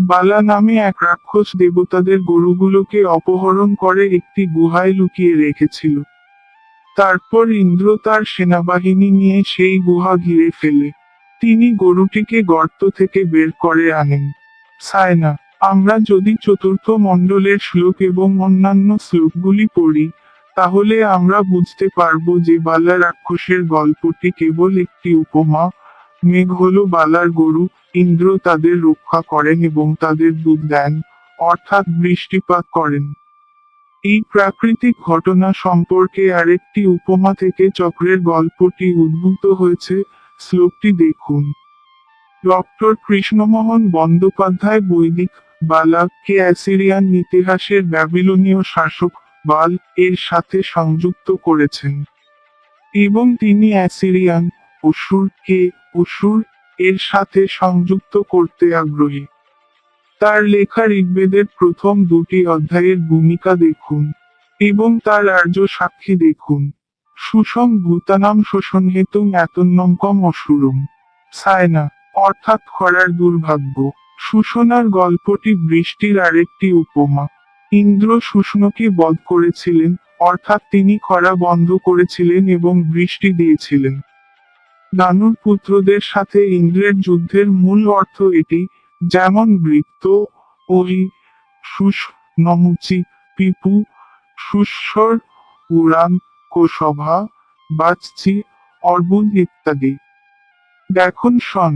বালা নামে এক রাক্ষস দেবতাদের গরুগুলোকে অপহরণ করে একটি গুহায় লুকিয়ে রেখেছিল। তারপর ইন্দ্র তার সেনাবাহিনী নিয়ে সেই গুহা ঘিরে ফেলে। তিনি গরুটিকে গর্ত থেকে বের করে আনেন। সায়না, আমরা যদি চতুর্থ মণ্ডলের শ্লোক এবং অন্যান্য শ্লোকগুলি পড়ি, তাহলে আমরা বুঝতে পারব যে বালা রাক্ষসের গল্পটি কেবল একটি উপমা, মেঘ হল বালার গরু ইন্দ্র তাদের রক্ষা করেন এবং তাদের দুধ দেন, অর্থাৎ বৃষ্টিপাত করেন। এই প্রাকৃতিক ঘটনা সম্পর্কে আরেকটি উপমা থেকে চক্রের গল্পটি উদ্ভূত হয়েছে, শ্লোকটি দেখুন। ডক্টর কৃষ্ণমোহন বন্দ্যোপাধ্যায় বৈদিক বালাককে অ্যাসিরিয়ান ইতিহাসের ব্যাবিলনীয় শাসক, বাল, এর সাথে সংযুক্ত করেছেন। এবং তিনি অ্যাসিরিয়ান অসুরকে অসুর এর সাথে সংযুক্ত করতে আগ্রহী। তার লেখা ঋগ্বেদের প্রথম দুটি অধ্যায়ের ভূমিকা দেখুন এবং তার আর্য সাক্ষী দেখুন। সুষম ভূতানাম শোষণ হেতু এতন্নকম অসুরম। সায়না, অর্থাৎ খরার দুর্ভাগ্য। সুষনার গল্পটি বৃষ্টির আরেকটি উপমা। ইন্দ্র শুষ্ণকে বধ করেছিলেন, অর্থাৎ তিনি খরা বন্ধ করেছিলেন এবং বৃষ্টি দিয়েছিলেন। দানুর পুত্রদের সাথে ইন্দ্রের যুদ্ধের মূল অর্থ এটি, যেমন বৃত্ত ওই সুষ নমুচি, পিপু, সুস্বর, উড়ান, কোসভা বাচ্চি অর্বুদ ইত্যাদি। দেখুন সন